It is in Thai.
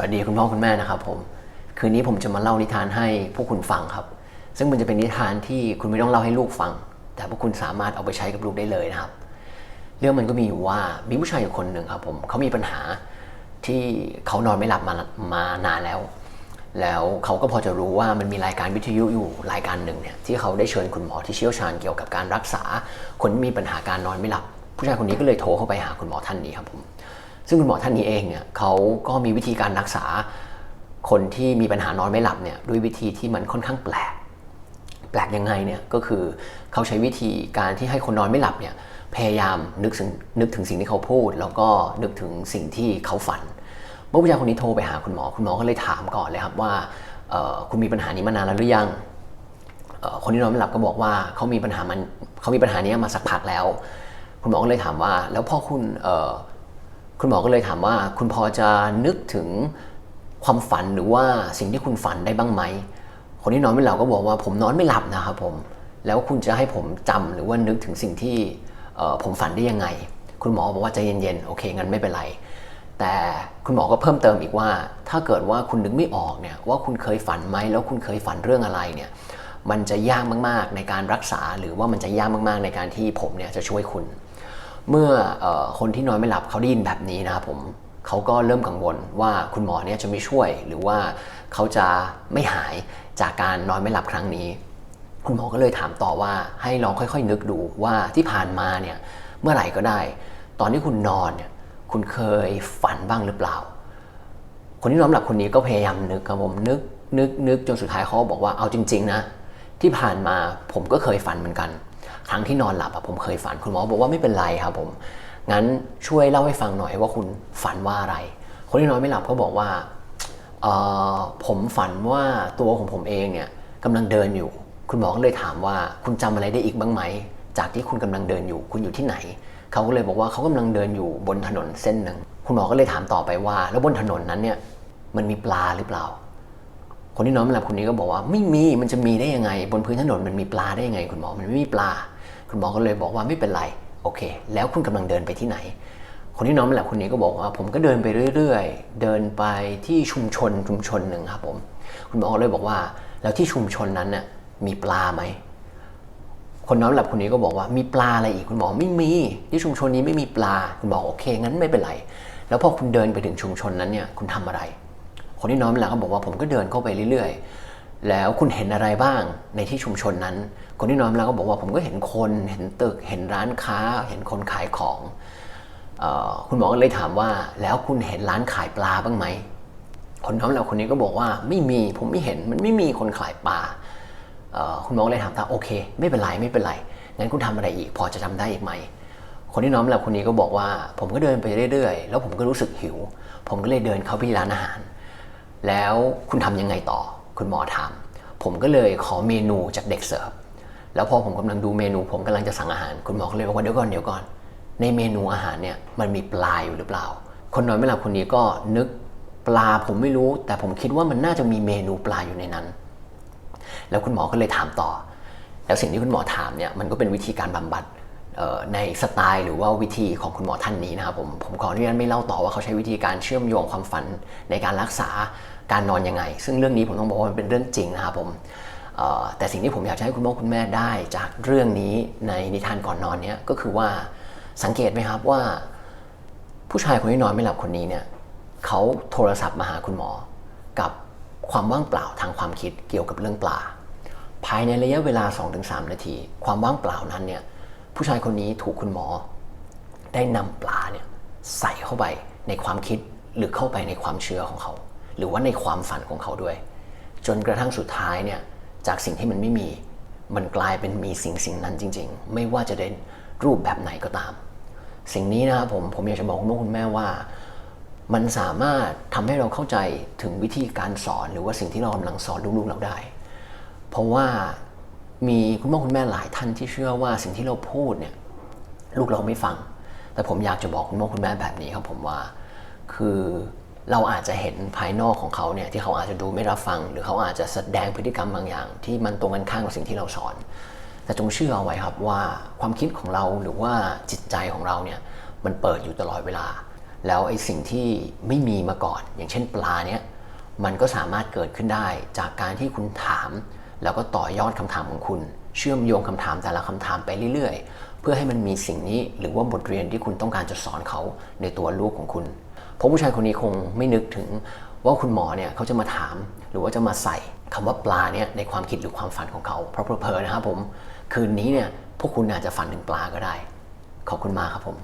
วัสดีคุณพ่อคุณแม่นะครับผม คืนนี้ผมจะมาเล่านิทานให้พวกคุณฟังครับ ซึ่งมันจะเป็นนิทานที่คุณไม่ต้องเล่าให้ลูกฟัง แต่พวกคุณสามารถเอาไปใช้กับลูกได้เลยนะครับ เรื่องมันก็มีอยู่ว่ามีผู้ชายอยู่คนหนึ่งครับผมเขามีปัญหาที่เขานอนไม่หลับมามานานแล้ว แล้วเขาก็พอจะรู้ว่ามันมีรายการวิทยุอยู่รายการหนึ่งเนี่ยที่เขาได้เชิญคุณหมอที่เชี่ยวชาญเกี่ยวกับการรักษาคนที่มีปัญหาการนอนไม่หลับ ผู้ชายคนนี้ก็เลยโทรเข้าไปหาคุณหมอท่านนี้ครับผม ซึ่งคุณหมอท่านนี้เองเนี่ยเขาก็มีวิธีการรักษาคนที่มีปัญหานอนไม่หลับเนี่ยด้วยวิธีที่มันค่อนข้างแปลก แปลกยังไงเนี่ยก็คือเขาใช้วิธีการที่ให้คนนอนไม่หลับเนี่ยพยายามนึกถึงนึกถึงสิ่งที่เขาพูด แล้วก็นึกถึงสิ่งที่เขาฝันเมื่อผู้ชายคนนี้โทรไปหาคุณหมอ คุณหมอก็เลยถามก่อนเลยครับว่าคุณมีปัญหานี้มานานแล้วหรือยัง คนที่นอนไม่หลับก็บอกว่าเขามีปัญหามันเขามีปัญหานี้มาสักพักแล้ว คุณหมอก็เลยถามว่า แล้วพ่อคุณ คุณหมอก็เลยถามว่าคุณพอจะนึกถึงความฝันหรือว่าสิ่งที่คุณฝันได้บ้างไหม คนที่นอนไม่หลับก็บอกว่าผมนอนไม่หลับนะครับผม แล้วคุณจะให้ผมจำหรือว่านึกถึงสิ่งที่ผมฝันได้ยังไง คุณหมอบอกว่าใจเย็นๆ โอเคงั้นไม่เป็นไร แต่คุณหมอก็เพิ่มเติมอีกว่า ถ้าเกิดว่าคุณนึกไม่ออกเนี่ยว่าคุณเคยฝันไหมแล้วคุณเคยฝันเรื่องอะไรเนี่ยมันจะยากมากๆในการรักษาหรือว่ามันจะยากมากๆในการที่ผมเนี่ยจะช่วยคุณ เมื่ออคนที่นอนไม่หลับเขาได้ยินแบบนี้นะครับผมเขาก็เริ่มกังวลว่าคุณหมอเนี่ยจะไม่ช่วย หรือว่าเขาจะไม่หายจากการนอนไม่หลับครั้งนี้ คุณหมอก็เลยถามต่อว่าให้ลองค่อยๆ นึกดูว่าที่ผ่านมาเนี่ยเมื่อไหร่ก็ได้ ตอนที่คุณนอนเนี่ยคุณเคยฝันบ้างหรือเปล่า คนที่นอนหลับคนนี้ก็พยายามนึกครับผมนึกนึกนึกจนสุดท้ายเขาบอกว่าเอาจริง ๆ นะ ที่ผ่านมาผมก็เคยฝันเหมือนกัน ครั้งที่นอนหลับผมเคยฝันคุณหมอบอกว่าไม่เป็นไรครับผม งั้นช่วยเล่าให้ฟังหน่อยว่าคุณฝันว่าอะไร คนที่นอนไม่หลับก็บอกว่าผมฝันว่าตัวของผมเองเนี่ยกำลังเดินอยู่ คุณหมอก็เลยถามว่าคุณจำอะไรได้อีกบ้างไหม จากที่คุณกำลังเดินอยู่ คุณอยู่ที่ไหน เขาก็เลยบอกว่าเขากำลังเดินอยู่บนถนนเส้นหนึ่ง คุณหมอก็เลยถามต่อไปว่า แล้วบนถนนนั้นเนี่ยมันมีปลาหรือเปล่า คนที่นอนไม่หลับคนนี้ก็บอกว่าไม่มีมันจะมีได้ยังไง บนพื้นถนนมันมีปลาได้ยังไง คุณหมอมันไม่มีปลา คุณหมอก็เลยบอกว่าไม่เป็นไรโอเค แล้วคุณกำลังเดินไปที่ไหน คนที่นอนไม่หลับคนนี้ก็บอกว่า ผมก็เดินไปเรื่อย ๆ เดินไปที่ชุมชนชุมชนหนึ่งครับผมคุณหมอก็เลยบอกว่า แล้วที่ชุมชนนั้นน่ะมีปลาไหมคนนอนหลับคนนี้ก็บอกว่ามีปลาอะไรอีกคุณหมอไม่มี ที่ชุมชนนี้ไม่มีปลาคุณบอกโอเคงั้นไม่เป็นไร แล้วพอคุณเดินไปถึงชุมชนนั้นเนี่ยคุณทำอะไร คนที่นอนไม่หลับก็บอกว่าผมก็เดินเข้าไปเรื่อยๆ แล้วคุณเห็นอะไรบ้างในที่ชุมชนนั้น คนที่นอนไม่หลับก็บอกว่าผมก็เห็นคนเห็นตึกเห็นร้านค้า เห็นคนขายของออคุณหมอก็เลยถามว่า แล้วคุณเห็นร้านขายปลาบ้างไหมคนน้องเราคนนี้ก็บอกว่าไม่มีผมไม่เห็นมันไม่มีคนขายปลาคุณหมอก็เลยถามตาโอเค ไม่เป็นไรไม่เป็นไรงั้นคุณทำอะไรอีกพอจะจำได้อีกไหมคนที่น้องเราคนนี้ก็บอกว่า ผมก็เดินไปเรื่อยๆ แล้วผมก็รู้สึกหิว ผมก็เลยเดินเข้าไปร้านอาหาร แล้วคุณทำยังไงต่อ คุณหมอถาม ผมก็เลยขอเมนูจากเด็กเสิร์ฟ แล้วพอผมกำลังดูเมนู ผมกำลังจะสั่งอาหาร คุณหมอก็เลยบอกว่าเดี๋ยวก่อนเดี๋ยวก่อน ในเมนูอาหารเนี่ยมันมีปลาอยู่หรือเปล่า คนนอนไม่หลับคนนี้ก็นึกปลาผมไม่รู้ แต่ผมคิดว่ามันน่าจะมีเมนูปลาอยู่ในนั้น แล้วคุณหมอก็เลยถามต่อ แล้วสิ่งที่คุณหมอถามเนี่ยมันก็เป็นวิธีการบำบัด ในสไตล์หรือว่าวิธีของคุณหมอท่านนี้นะครับผมผมขออนุญาตไม่เล่าต่อว่าเขาใช้วิธีการเชื่อมโยงความฝันในการรักษาการนอนยังไง ซึ่งเรื่องนี้ผมต้องบอกว่ามันเป็นเรื่องจริงนะครับผมแต่สิ่งที่ผมอยากให้คุณพ่อคุณแม่ได้จากเรื่องนี้ในนิทานก่อนนอนเนี่ยก็คือว่าสังเกตไหมครับว่า ผู้ชายคนที่นอนไม่หลับคนนี้เนี่ยเขาโทรศัพท์มาหาคุณหมอ กับความว่างเปล่าทางความคิดเกี่ยวกับเรื่องปลา ภายในระยะเวลา 2-3 นาที ความว่างเปล่านั้นเนี่ย ผู้ชายคนนี้ถูกคุณหมอ ได้นำปลาเนี่ยใส่เข้าไปในความคิดหรือเข้าไปในความเชื่อของเขา หรือว่าในความฝันของเขาด้วย จนกระทั่งสุดท้ายเนี่ยจากสิ่งที่มันไม่มี มันกลายเป็นมีสิ่งสิ่งนั้นจริง ๆ ไม่ว่าจะเป็นรูปแบบไหนก็ตาม สิ่งนี้นะครับผมผมอยากจะบอกคุณพ่อคุณแม่ว่า มันสามารถทำให้เราเข้าใจถึงวิธีการสอนหรือว่าสิ่งที่เรากำลังสอนลูกๆเราได้ เพราะว่า มีคุณพ่อคุณแม่หลายท่านที่เชื่อว่าสิ่งที่เราพูดเนี่ยลูกเราไม่ฟัง แต่ผมอยากจะบอกคุณพ่อคุณแม่แบบนี้ครับผมว่า คือเราอาจจะเห็นภายนอกของเขาเนี่ยที่เขาอาจจะดูไม่รับฟัง หรือเขาอาจจะแสดงพฤติกรรมบางอย่าง ที่มันตรงกันข้ามกับสิ่งที่เราสอน แต่จงเชื่อเอาไว้ครับว่าความคิดของเราหรือว่าจิตใจของเราเนี่ยมันเปิดอยู่ตลอดเวลา แล้วไอ้สิ่งที่ไม่มีมาก่อน อย่างเช่นปลาเนี้ยมันก็สามารถเกิดขึ้นได้จากการที่คุณถาม แล้วก็ต่อยอดคำถามของคุณ เชื่อมโยงคำถามแต่ละคำถามไปเรื่อยๆ เพื่อให้มันมีสิ่งนี้หรือว่าบทเรียนที่คุณต้องการจะสอนเขาในตัวลูกของคุณเพราะผู้ชายคนนี้คงไม่นึกถึงว่าคุณหมอเนี่ยเขาจะมาถามหรือว่าจะมาใส่คำว่าปลาเนี่ยในความคิดหรือความฝันของเขาเพราะเพลอๆนะครับผม คืนนี้เนี่ยพวกคุณอาจจะฝันถึงปลาก็ได้ ขอบคุณมากครับผม